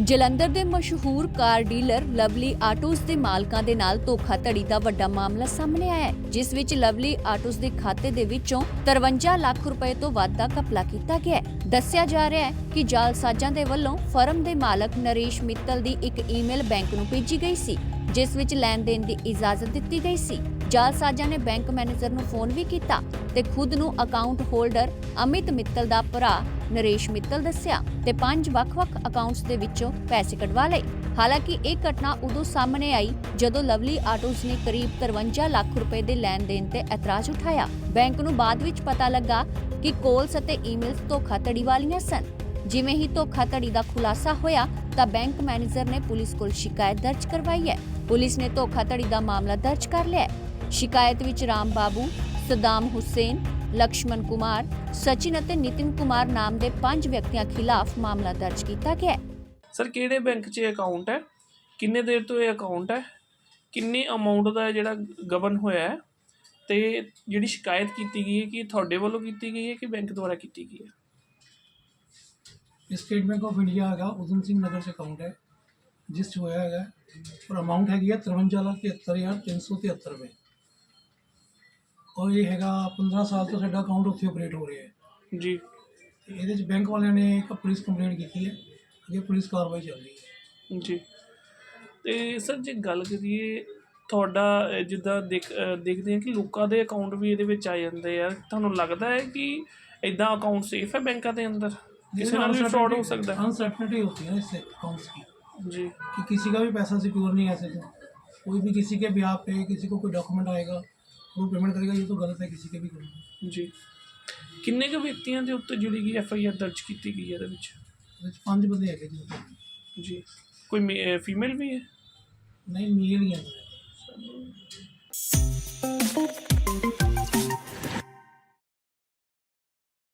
ਜਲੰਧਰ ਦੇ ਮਸ਼ਹੂਰ car dealer Lovely autos ਦੇ ਮਾਲਕਾਂ ਦੇ ਨਾਲ ਧੋਖਾਧੜੀ ਦਾ ਵੱਡਾ ਮਾਮਲਾ ਸਾਹਮਣੇ ਆਇਆ ਹੈ, ਜਿਸ ਵਿੱਚ ਲਵਲੀ ਆਟੋਸ ਦੇ ਖਾਤੇ ਦੇ ਵਿੱਚੋਂ 53 ਲੱਖ ਰੁਪਏ ਤੋਂ ਵੱਧ ਦਾ ਘਪਲਾ ਕੀਤਾ ਗਿਆ ਹੈ। ਦੱਸਿਆ ਜਾ ਰਿਹਾ ਹੈ ਕਿ ਜਾਲਸਾਜ਼ਾਂ ਦੇ ਵੱਲੋਂ ਫਰਮ ਦੇ ਮਾਲਕ ਨਰੇਸ਼ ਮਿੱਤਲ ਦੀ ਇੱਕ ਈਮੇਲ ਬੈਂਕ ਨੂੰ ਭੇਜੀ ਗਈ ਸੀ, ਜਿਸ ਵਿੱਚ ਲੈਣ ਦੇਣ ਦੀ ਇਜਾਜ਼ਤ ਦਿੱਤੀ ਗਈ ਸੀ। ਜਾਲਸਾਜ਼ਾਂ ਨੇ ਬੈਂਕ ਮੈਨੇਜਰ ਨੂੰ ਫੋਨ ਵੀ ਕੀਤਾ ਤੇ ਖੁਦ ਨੂੰ ਅਕਾਊਂਟ ਹੋਲਡਰ ਅਮਿਤ ਮਿੱਤਲ ਦਾ ਭਰਾ ਨਰੇਸ਼ ਮਿੱਤਲ ਦੱਸਿਆ ਤੇ ਪੰਜ ਵੱਖ-ਵੱਖ ਅਕਾਊਂਟਸ ਦੇ ਵਿੱਚੋਂ ਪੈਸੇ ਕਢਵਾ ਲਏ। ਹਾਲਾਂਕਿ ਇਹ ਘਟਨਾ ਉਦੋਂ ਸਾਹਮਣੇ ਆਈ ਜਦੋਂ ਲਵਲੀ ਆਟੋਸ ਨੇ ਕਰੀਬ 53 ਲੱਖ ਰੁਪਏ ਦੇ ਲੈਣ ਦੇਣ ਤੇ ਇਤਰਾਜ਼ ਉਠਾਇਆ। ਬੈਂਕ ਨੂੰ ਬਾਅਦ ਵਿੱਚ ਪਤਾ ਲੱਗਾ ਕਿ ਕੋਲਸ ਅਤੇ ਈਮੇਲਸ ਧੋਖਾਧੜੀ ਵਾਲੀਆਂ ਸਨ। ਜਿਵੇਂ ਹੀ ਧੋਖਾਧੜੀ ਦਾ ਖੁਲਾਸਾ ਹੋਇਆ ਤਾਂ ਬੈਂਕ ਮੈਨੇਜਰ ਨੇ ਪੁਲਿਸ ਕੋਲ ਸ਼ਿਕਾਇਤ ਦਰਜ ਕਰਵਾਈ ਹੈ। ਪੁਲਿਸ ਨੇ ਧੋਖਾਧੜੀ ਦਾ ਮਾਮਲਾ ਦਰਜ ਕਰ ਲਿਆ ਹੈ। ਸ਼ਿਕਾਇਤ ਵਿੱਚ ਰਾਮ ਬਾਬੂ ਸਦਾਮ ਹੁਸੈਨ ਲਕਸ਼ਮਣ ਕੁਮਾਰ ਸਚਿਨ ਅਤੇ ਨਿਤਿਨ ਕੁਮਾਰ ਨਾਮ ਦੇ ਪੰਜ ਵਿਅਕਤੀਆਂ ਖਿਲਾਫ ਮਾਮਲਾ ਦਰਜ ਕੀਤਾ ਗਿਆ ਹੈ। ਸਰ ਕਿਹੜੇ ਬੈਂਕ 'ਚ ਇਹ ਅਕਾਊਂਟ ਹੈ? ਕਿੰਨੇ ਦੇਰ ਤੋਂ ਇਹ ਅਕਾਊਂਟ ਹੈ? ਕਿੰਨੀ ਅਮਾਉਂਟ ਦਾ ਜਿਹੜਾ ਗਬਨ ਹੋਇਆ ਹੈ? ਤੇ ਜਿਹੜੀ ਸ਼ਿਕਾਇਤ ਕੀਤੀ ਗਈ ਹੈ ਕਿ ਤੁਹਾਡੇ ਵੱਲੋਂ ਕੀਤੀ ਗਈ ਹੈ ਕਿ ਬੈਂਕ ਦੁਆਰਾ ਕੀਤੀ ਗਈ ਹੈ? ਸਟੇਟ ਬੈਂਕ ਆਫ ਇੰਡੀਆ ਹੈਗਾ ਉਦਮ ਸਿੰਘ ਨਗਰ 'ਚ ਅਕਾਊਂਟ ਹੈ ਜਿਸ 'ਚ ਹੋਇਆ ਹੈਗਾ ਔਰ ਅਮਾਉਂਟ ਹੈਗੀ ਹੈ 53 ਲੱਖ 73373 ਰੁਪਏ। ਔਰ ਇਹ ਹੈਗਾ 15 ਸਾਲ ਤੋਂ ਸਾਡਾ ਅਕਾਊਂਟ ਉੱਥੇ ਆਪਰੇਟ ਹੋ ਰਿਹਾ ਹੈ ਜੀ ਤੇ ਇਹਦੇ 'ਚ ਬੈਂਕ ਵਾਲਿਆਂ ਨੇ ਇੱਕ ਪੁਲਿਸ ਕੰਪਲੇਂਟ ਕੀਤੀ ਹੈ ਅੱਗੇ ਪੁਲਿਸ ਕਾਰਵਾਈ ਚੱਲ ਰਹੀ ਹੈ ਜੀ ਤੇ ਸਰ ਜੇ ਗੱਲ ਕਰੀਏ ਤੁਹਾਡਾ ਅਹ, ਜਿੱਦਾਂ ਦੇਖ ਅਹ, ਦੇਖਦੇ ਹਾਂ ਕਿ ਲੋਕਾਂ ਦੇ ਅਕਾਊਂਟ ਵੀ ਇਹਦੇ ਵਿੱਚ ਆ ਜਾਂਦੇ ਆ ਤੁਹਾਨੂੰ ਲੱਗਦਾ ਹੈ ਕਿ ਇਦਾਂ ਅਕਾਊਂਟ ਸੇਫ ਹੈ ਬੈਂਕਾਂ ਦੇ ਅੰਦਰ ਕਿਸੇ ਨਾਲ ਵੀ ਫਰਾਡ ਹੋ ਸਕਦਾ ਹੈ अनसर्टनिटी होती है ना इससे अकाउंट्स की ਜੀ कि किसी का भी पैसा सिक्योर नहीं है ऐसे तो कोई भी किसी के ब्याह पे किसी को कोई डॉक्यूमेंट आएगा वो पेमेंट करेगा ये तो गलत है किसी के भी करेगा ਜੀ ਕਿੰਨੇ ਕੁ ਵਿਅਕਤੀਆਂ ਦੇ ਉੱਤੇ ਜਿਹੜੀ ਕਿ ਐਫ ਆਈ ਆਰ ਦਰਜ ਕੀਤੀ ਗਈ ਹੈ ਇਹਦੇ ਵਿੱਚ ਉਹਦੇ 'ਚ ਪੰਜ ਬੰਦੇ ਹੈਗੇ ਜੀ ਜੀ ਕੋਈ ਫੀਮੇਲ ਵੀ ਹੈ ਨਹੀਂ ਮੇਲ ਹੀ ਹੈ